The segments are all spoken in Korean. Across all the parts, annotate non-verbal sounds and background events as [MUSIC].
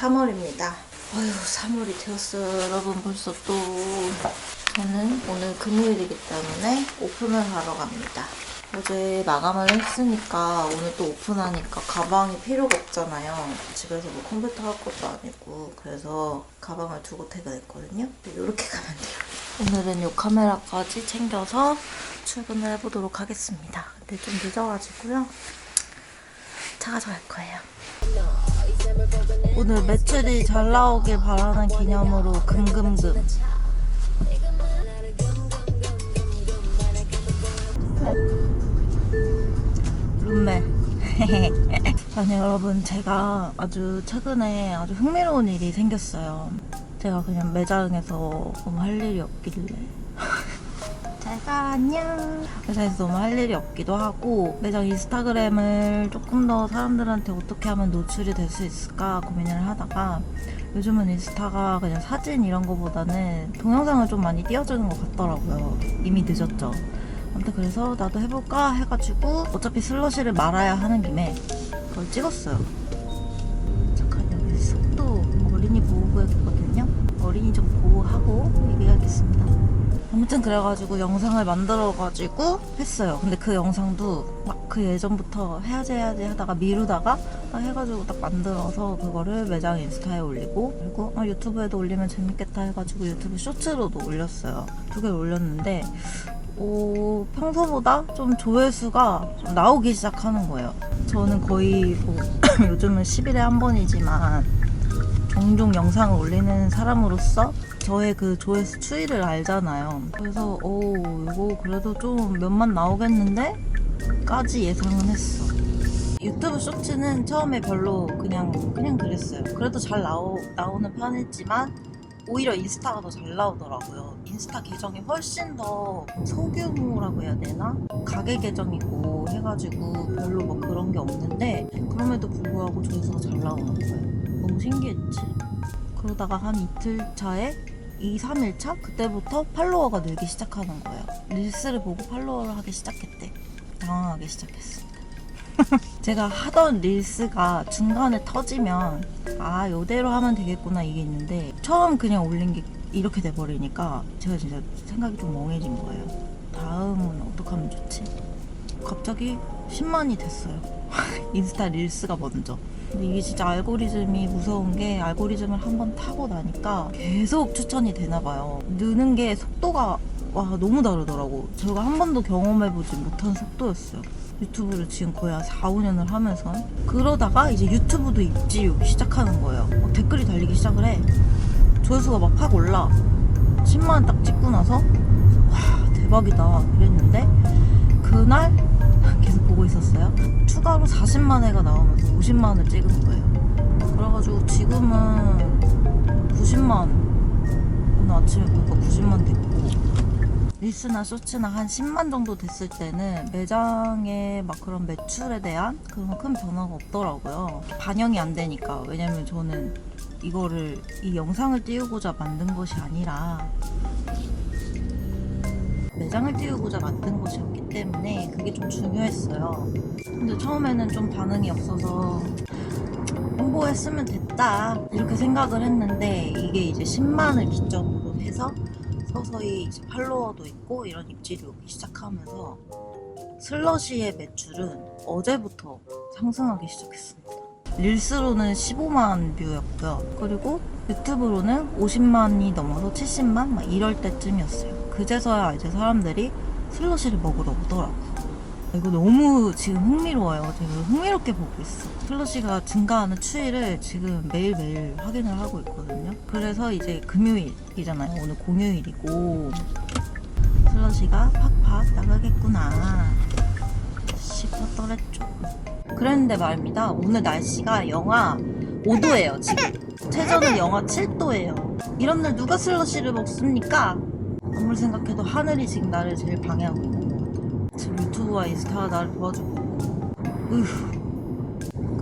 3월입니다. 어휴 3월이 되었어요 여러분 벌써 또 저는 오늘 금요일이기 때문에 오픈을 하러 갑니다. 어제 마감을 했으니까 오늘 또 오픈하니까 가방이 필요가 없잖아요. 집에서 뭐 컴퓨터 할 것도 아니고 그래서 가방을 두고 퇴근했거든요. 이렇게 가면 돼요. 오늘은 이 카메라까지 챙겨서 출근을 해보도록 하겠습니다. 근데 좀 늦어가지고요. 차가서 갈 거예요. 오늘 매출이 잘 나오길 바라는 기념으로 금금금. 룸메. [LAUGHS] 아니 여러분 제가 아주 최근에 아주 흥미로운 일이 생겼어요. 제가 그냥 매장에서 할 일이 없길래 안녕. 회사에서 너무 할 일이 없기도 하고 매장 인스타그램을 조금 더 사람들한테 어떻게 하면 노출이 될 수 있을까 고민을 하다가 요즘은 인스타가 그냥 사진 이런 거보다는 동영상을 좀 많이 띄워주는 것 같더라고요. 이미 늦었죠. 아무튼 그래서 나도 해볼까 해가지고 어차피 슬러시를 말아야 하는 김에 그걸 찍었어요 아무튼 그래가지고 영상을 만들어가지고 했어요. 근데 그 영상도 막 그 예전부터 해야지 해야지 하다가 미루다가 딱 해가지고 딱 만들어서 그거를 매장 인스타에 올리고 그리고 아, 유튜브에도 올리면 재밌겠다 해가지고 유튜브 쇼츠로도 올렸어요. 두 개를 올렸는데 오, 평소보다 좀 조회수가 좀 나오기 시작하는 거예요. 저는 거의 뭐 [COUGHS] 요즘은 10일에 한 번이지만 종종 영상을 올리는 사람으로서 저의 그 조회수 추이를 알잖아요. 그래서 오 이거 그래도 좀 몇만 나오겠는데? 까지 예상은 했어. 유튜브 쇼츠는 처음에 별로 그냥 그냥 그랬어요. 그래도 잘 나오, 나오는 편이지만 오히려 인스타가 더 잘 나오더라고요. 인스타 계정이 훨씬 더 소규모라고 해야 되나? 가게 계정이고 해가지고 별로 뭐 그런 게 없는데 그럼에도 불구하고 조회수가 잘 나오는 거예요. 너무 신기했지. 그러다가 한 이틀 차에 2, 3일 차? 그때부터 팔로워가 늘기 시작하는 거예요. 릴스를 보고 팔로워를 하기 시작했대. 당황하기 시작했습니다. [LAUGHS] 제가 하던 릴스가 중간에 터지면 아 이대로 하면 되겠구나 이게 있는데 처음 그냥 올린 게 이렇게 돼버리니까 제가 진짜 생각이 좀 멍해진 거예요. 다음은 어떻게 하면 좋지? 갑자기 10만이 됐어요. [LAUGHS] 인스타 릴스가 먼저. 근데 이게 진짜 알고리즘이 무서운 게 알고리즘을 한번 타고 나니까 계속 추천이 되나 봐요. 느는 게 속도가 와 너무 다르더라고. 제가 한 번도 경험해보지 못한 속도였어요. 유튜브를 지금 거의 한 4, 5년을 하면서 그러다가 이제 유튜브도 입지 시작하는 거예요. 막 댓글이 달리기 시작을 해. 조회수가 막 팍 올라. 10만 딱 찍고 나서 와 대박이다 이랬는데 그날 계속 40만 회가 나오면서 50만을 찍은 거예요. 그래가지고 지금은 90만 오늘 아침에 보니까 90만 됐고 릴스나 쇼츠나 한 10만 정도 됐을 때는 매장의 막 그런 매출에 대한 그런 큰 변화가 없더라고요. 반영이 안 되니까 왜냐면 저는 이거를 이 영상을 띄우고자 만든 것이 아니라 매장을 띄우고자 만든 것이었기 때문에 그게 좀 중요했어요. 근데 처음에는 좀 반응이 없어서 홍보했으면 됐다 이렇게 생각을 했는데 이게 이제 10만을 기점으로 해서 서서히 이제 팔로워도 있고 이런 입지를 오기 시작하면서 슬러시의 매출은 어제부터 상승하기 시작했습니다. 릴스로는 15만 뷰였고요. 그리고 유튜브로는 50만이 넘어서 70만 막 이럴 때쯤이었어요. 그제서야 이제 사람들이 슬러시를 먹으러 오더라고요. 이거 너무 지금 흥미로워요. 지금 흥미롭게 보고 있어. 슬러시가 증가하는 추이를 지금 매일매일 확인을 하고 있거든요. 그래서 이제 금요일이잖아요. 오늘 공휴일이고 슬러시가 팍팍 나가겠구나 싶었더랬죠. 그랬는데 말입니다. 오늘 날씨가 영하 5도예요, 지금. 최저는 영하 7도예요. 이런 날 누가 슬러시를 먹습니까? 아무리 생각해도 하늘이 지금 나를 제일 방해하고 있는 것 같아요. 지금 유튜브와 인스타가 나를 도와주고. 으휴.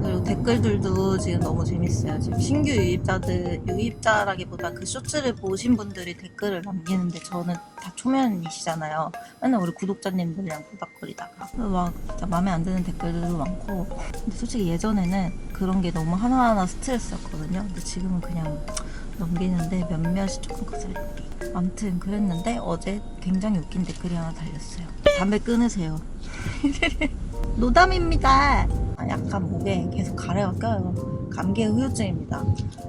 그리고 댓글 댓글들도 지금 너무 재밌어요. 지금 신규 유입자들, 유입자라기보다 그 쇼츠를 보신 분들이 댓글을 남기는데 저는 다 초면이시잖아요. 맨날 우리 구독자님들이랑 부닥거리다가. 막 진짜 마음에 안 드는 댓글들도 많고. 근데 솔직히 예전에는 그런 게 너무 하나하나 스트레스였거든요. 근데 지금은 그냥 넘기는데 몇몇이 조금 거슬립니다. 아무튼 그랬는데 어제 굉장히 웃긴 댓글이 하나 달렸어요. 담배 끊으세요. [LAUGHS] 노담입니다. 아, 약간 목에 계속 가래가 껴요. 감기의 후유증입니다.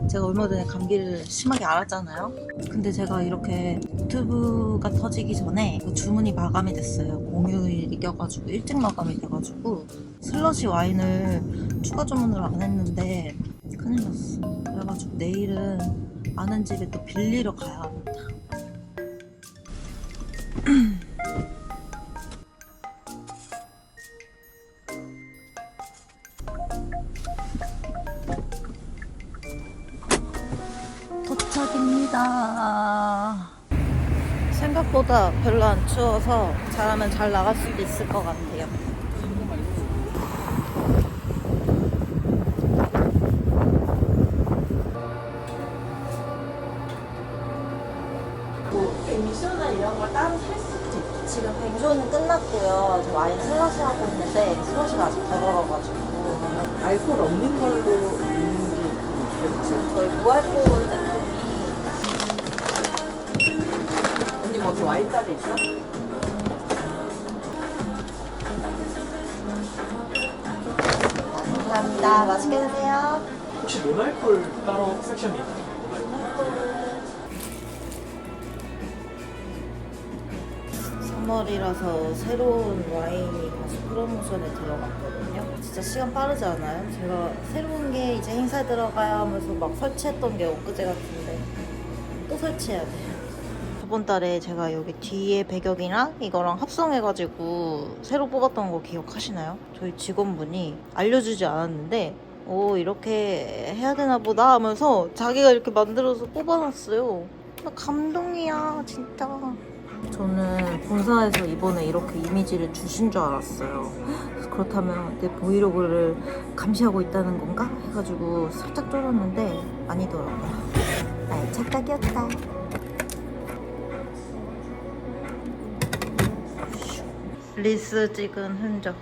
제가 얼마 전에 감기를 심하게 앓았잖아요. 근데 제가 이렇게 유튜브가 터지기 전에 그 주문이 마감이 됐어요. 공휴일이 껴가지고 일찍 마감이 돼가지고 슬러시 와인을 추가 주문을 안 했는데 큰일 났어. 그래가지고 내일은 아는 집에 또 빌리러 가야 합니다. [CLEARS THROAT] 도착입니다. 생각보다 별로 안 추워서 잘하면 잘 나갈 수도 있을 것 같아요. 아직 덜 얼어가지고 알코올 없는 걸로 있는 게 있겠지. 저희 무알코올 제품이 언니 뭐 와인잔 있어? 감사합니다. 맛있게 드세요. 혹시 노날콜 따로 섹션이 있나요? 3월이라서 새로운 와인이 프로모션에 들어갔거든요. 진짜 시간 빠르지 않아요? 제가 새로운 게 이제 행사 들어가야 하면서 막 설치했던 게 엊그제 같은데 또 설치해야 돼요. 저번 달에 제가 여기 뒤에 배경이랑 이거랑 합성해가지고 새로 뽑았던 거 기억하시나요? 저희 직원분이 알려주지 않았는데 오 이렇게 해야 되나 보다 하면서 자기가 이렇게 만들어서 뽑아놨어요. 나 감동이야 진짜. 저는 본사에서 이번에 이렇게 이미지를 주신 줄 알았어요. 그렇다면 내 브이로그를 감시하고 있다는 건가? 해가지고 살짝 쫄았는데 아니더라고요. 나의 착각이었다. 리스 찍은 흔적.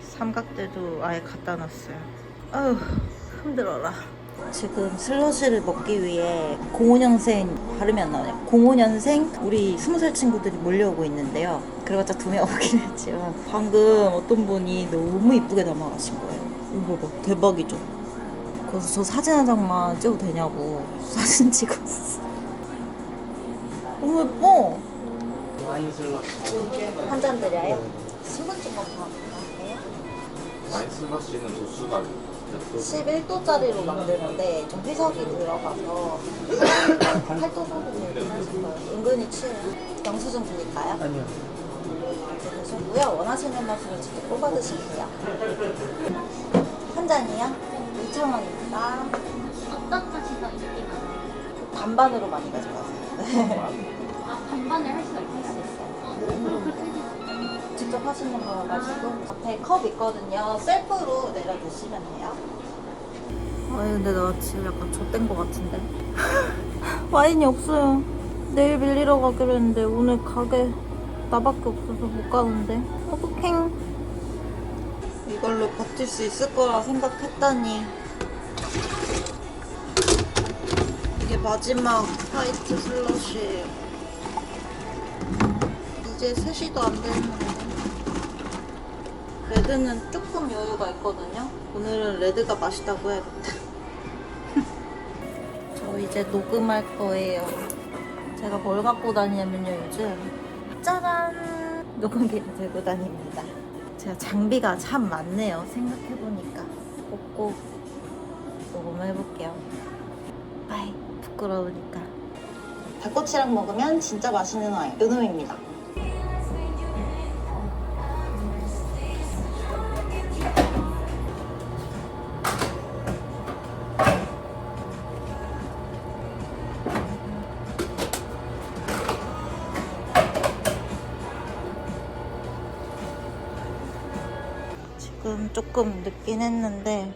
삼각대도 아예 갖다 놨어요. 아휴, 힘들어라. 지금 슬러시를 먹기 위해 05년생 발음이 안 나오네요. 05년생 우리 20살 친구들이 몰려오고 있는데요. 그래봤자 두 명 오긴 했지만 방금 어떤 분이 너무 이쁘게 담아가신 거예요. 이거 봐봐 대박이죠. 그래서 저 사진 한 장만 찍어도 되냐고 [LAUGHS] 사진 찍었어. 너무 예뻐. 한 잔 드려요? 신분증 검사 할게요. 와인 슬러시는 도수가? 11도짜리로 만드는데 좀 희석이 들어가서 8도 정도 되긴 하실 거예요. 은근히 취해요. 영수증 드릴까요? 아니요. 이렇게 드시고요. 원하시는 맛으로 직접 뽑아 드시면 돼요. 한 잔이요? 2,000원입니다. 어떤 가시가 있기가 반반으로 많이 가져가세요. 네. 아 반반을 할 수가 있어요? 직접 하시는 거 가지고 앞에 컵 있거든요. 셀프로 내려 드시면 돼요. 아니 근데 나 지금 약간 좆된 거 같은데 [LAUGHS] 와인이 없어요. 내일 빌리러 가기로 했는데 오늘 가게 나밖에 없어서 못 가는데 어떡해. 이걸로 버틸 수 있을 거라 생각했더니 이게 마지막 화이트 슬러시예요. 이제 3시도 안 됐는데 레드는 조금 여유가 있거든요. 오늘은 레드가 맛있다고 해야겠다. [LAUGHS] 저 이제 녹음할 거예요. 제가 뭘 갖고 다니냐면요 요즘 짜란 녹음기를 들고 다닙니다. 제가 장비가 참 많네요 생각해보니까. 꼭꼭 녹음해볼게요. 아이 부끄러우니까. 닭꼬치랑 먹으면 진짜 맛있는 와인. 은우입니다 지금 조금 늦긴 했는데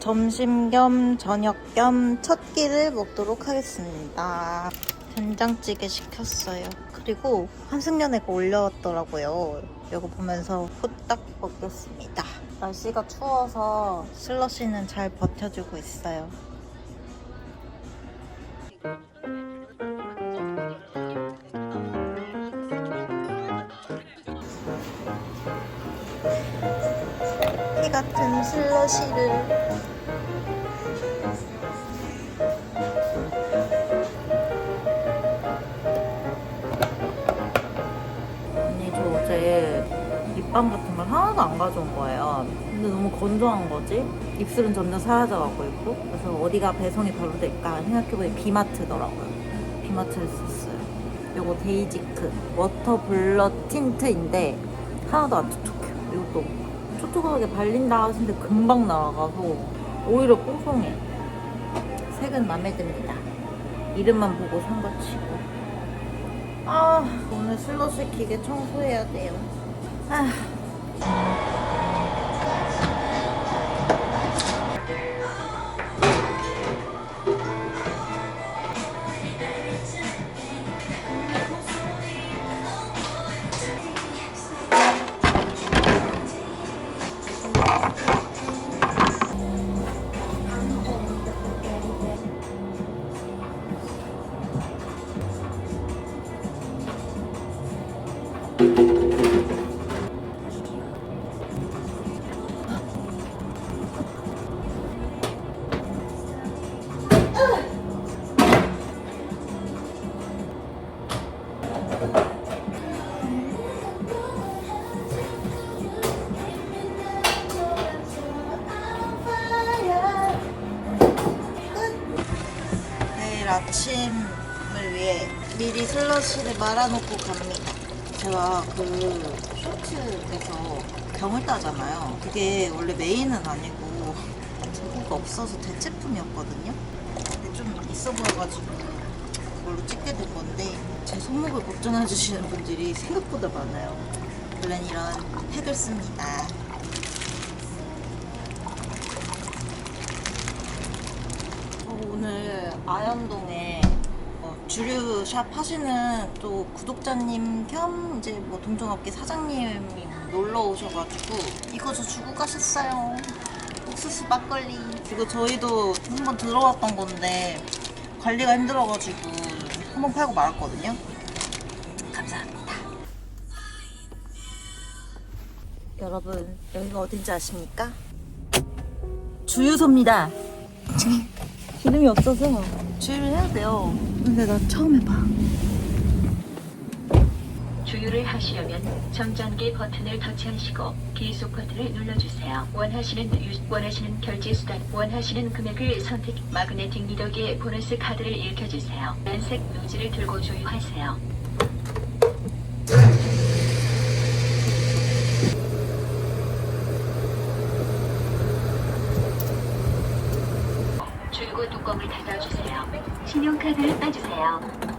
점심 겸 저녁 겸 첫 끼를 먹도록 하겠습니다. 된장찌개 시켰어요. 그리고 한승연애가 올려왔더라고요. 이거 보면서 후딱 먹겠습니다. 날씨가 추워서 슬러시는 잘 버텨주고 있어요. 립밤 같은 걸 하나도 안 가져온 거예요. 근데 너무 건조한 거지? 입술은 점점 사라져가고 있고 그래서 어디가 배송이 별로 될까 생각해보니 비마트더라고요. 비마트를 썼어요. 요거 데이지크 워터 블러 틴트인데 하나도 안 촉촉해요. 이것도 촉촉하게 발린다 하시는데 금방 나와가서 오히려 뽀송해. 색은 마음에 듭니다. 이름만 보고 산 거 치고. 아, 오늘 슬러시 기계 청소해야 돼요. 아. 내일 아침을 위해 미리 슬러시를 말아놓고 갑니다. 제가 그 쇼츠에서 병을 따잖아요. 그게 원래 메인은 아니고 재고가 없어서 대체품이었거든요. 근데 좀 있어 보여가지고 그걸로 찍게 된 건데 제 손목을 걱정해 주시는 분들이 생각보다 많아요. 원래는 이런 팩을 씁니다. 어, 오늘 아현동에 어, 주류 샵 하시는 또 구독자님 겸 이제 뭐 동종업계 사장님이 놀러 오셔가지고 이거 저 주고 가셨어요. 옥수수 막걸리. 이거 저희도 한 번 들어왔던 건데 관리가 힘들어가지고 한번 팔고 말았거든요. 감사합니다. 여러분 여기가 어딘지 아십니까? 주유소입니다. [LAUGHS] 기름이 없어서 주유를 해야 돼요. 근데 나 처음 해봐. 주유를 하시려면 점전기 버튼을 터치하시고 계속 버튼을 눌러주세요. 원하시는 유, 원하시는 결제 수단, 원하시는 금액을 선택. 마그네틱 미덕의 보너스 카드를 읽혀주세요.蓝색 노즐을 들고 주유하세요. 줄고 뚜껑을 닫아주세요. 신용카드를 빼주세요.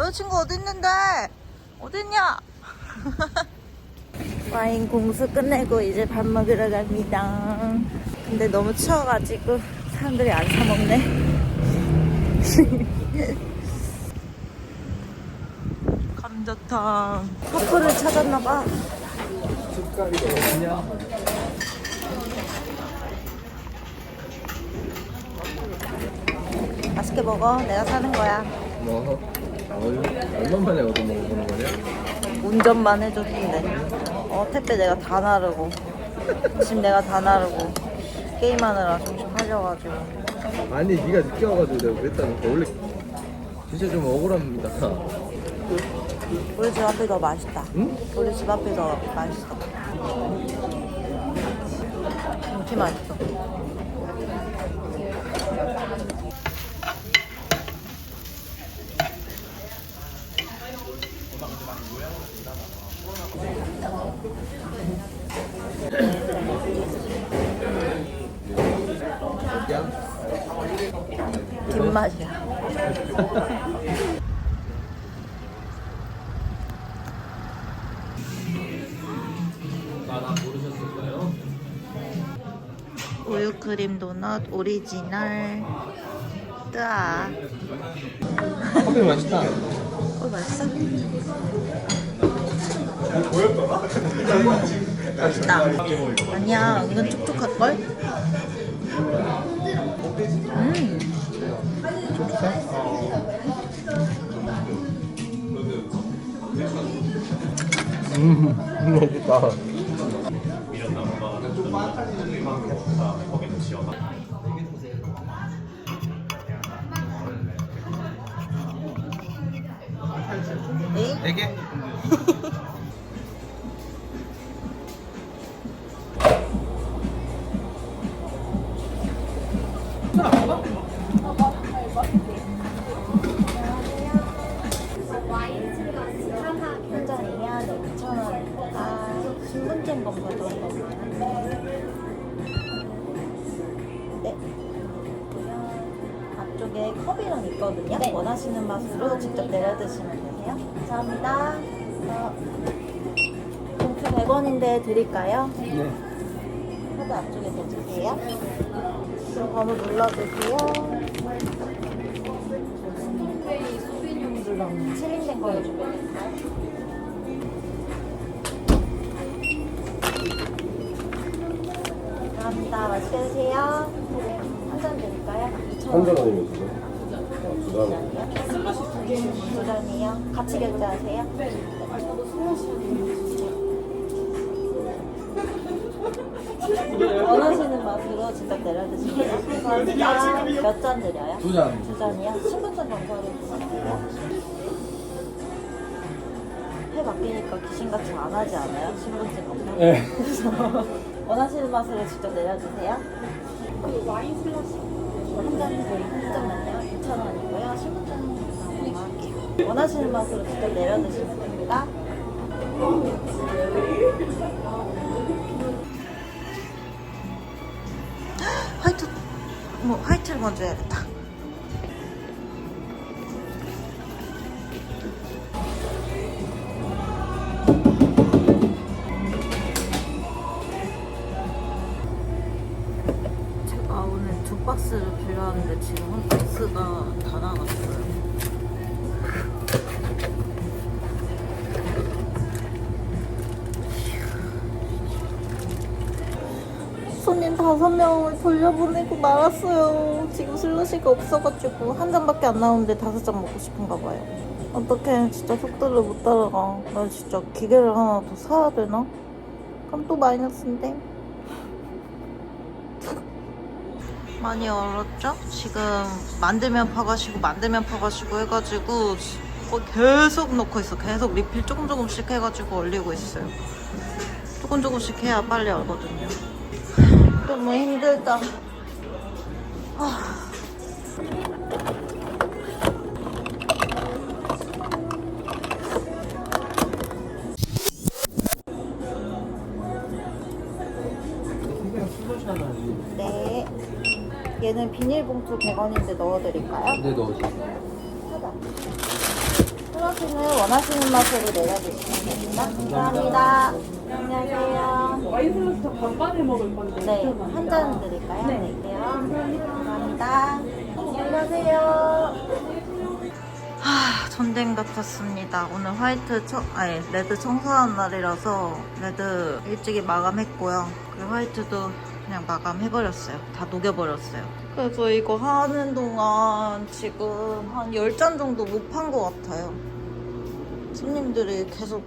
여자친구 어딨는데? 어딨냐? [LAUGHS] 와인 공수 끝내고 이제 밥 먹으러 갑니다. 근데 너무 추워가지고 사람들이 안 사먹네. [LAUGHS] 감자탕. 커플을 찾았나봐. 맛있게 먹어. 내가 사는 거야. 뭐 얼마 만에 얻어 먹어보는 거냐? 운전만 해줬는데. 어, 택배 내가 다 나르고. 집 내가 다 나르고. 게임하느라 정신 팔려가지고. 아니 네가 늦게 와가지고 내가 그랬다니까 원래 진짜 좀 억울합니다 우리 집 앞이 더 맛있다. 응? 우리 집 앞이 더 맛있어. 김치 맛있어. 뒷맛이야. 우유크림 도넛 오리지널 뜨아 커피 맛있다. 어 맛있어? 맛있다 아니야 이건 촉촉할걸? 음, 맛있다. 에이? 앞쪽에 컵이랑 있거든요 원하시는 맛으로 직접 내려 드시면 되세요 감사합니다 어, 봉투 100원인데 드릴까요? 네. 카드 앞쪽에 대주세요 그럼 번호 눌러주세요 칠링된 거 해줄까요? 감사합니다. 맛있게 드세요. 한 잔 드릴까요? 2,000원. 한잔 아니면? 두 잔이요? 두 잔이요? 같이 결제하세요? 원하시는 맛으로 직접 내려 드시면 돼요. 감사합니다. 몇잔 드려요? 두 잔. 두 잔이요? 신분증 주세요. 해 바뀌니까 귀신같이 안 하지 않아요? 신분증 검사? 네. 그래서 원하시는 맛으로 직접 내려주세요. 와인 슬러시 한잔 드리 한잔 원하시는 맛으로 직접 내려드시면 됩니다. 화이트 뭐 화이트를 먼저 해야겠다. 제가 오늘 두 박스를 빌렸는데 지금 한 박스가 다 나갔어요. 손님 다섯 명을 돌려보내고 말았어요. 지금 슬러시가 없어가지고 한 잔밖에 안 나오는데 다섯 잔 먹고 싶은가 봐요. 어떡해 진짜 속도를 못 따라가. 나 진짜 기계를 하나 더 사야 되나? 그럼 또 마이너스인데. [LAUGHS] 많이 얼었죠? 지금 만들면 파가시고 만들면 파가시고 해가지고 거 계속 넣고 있어. 계속 리필 조금 조금씩 해가지고 얼리고 있어요. 조금 조금씩 해야 빨리 얼거든요. 너무 힘들다. 아. 네. 얘는 비닐봉투 100원인데 넣어드릴까요? 네, 넣어주세요. 플러스는 원하시는 맛으로 내려주시면 됩니다. 감사합니다. 안녕하세요. 와인 슬러시 저 반반에 먹을 건데. 네, 한 잔 드릴까요? 네. 감사합니다. 안녕하세요. 하, 전쟁 같았습니다. 오늘 화이트 청, 아니, 레드 청소하는 날이라서 레드 일찍이 마감했고요. 그리고 화이트도 그냥 마감해버렸어요. 다 녹여버렸어요. 그래서 이거 하는 동안 지금 한 10잔 정도 못 판 것 같아요. 손님들이 계속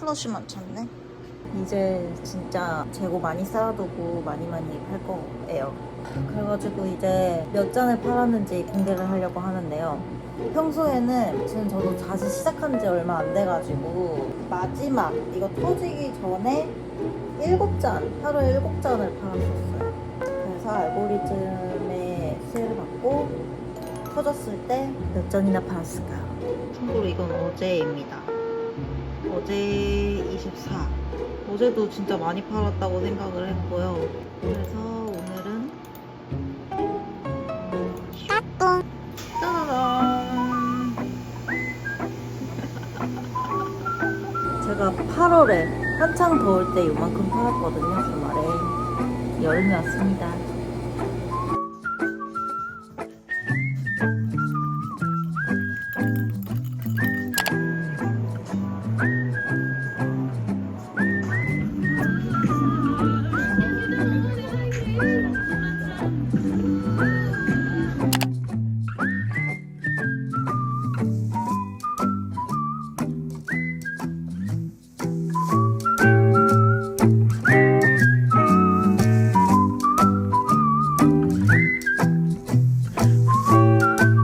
슬러시만 찾네. 이제 진짜 재고 많이 쌓아두고 많이 많이 팔 거예요. 그래가지고 이제 몇 잔을 팔았는지 공개를 하려고 하는데요. 평소에는 지금 저도 다시 시작한 지 얼마 안 돼가지고 마지막 이거 터지기 전에 7잔, 하루에 7잔을 팔았었어요. 그래서 알고리즘의 수혜를 받고 터졌을 때 몇 잔이나 팔았을까요? 참고로 이건 어제입니다. 어제 24. 어제도 진짜 많이 팔았다고 생각을 했고요. 그래서 오늘은 짜잔 [LAUGHS] 제가 8월에 한창 더울 때 이만큼 팔았거든요 주말에 여름이 왔습니다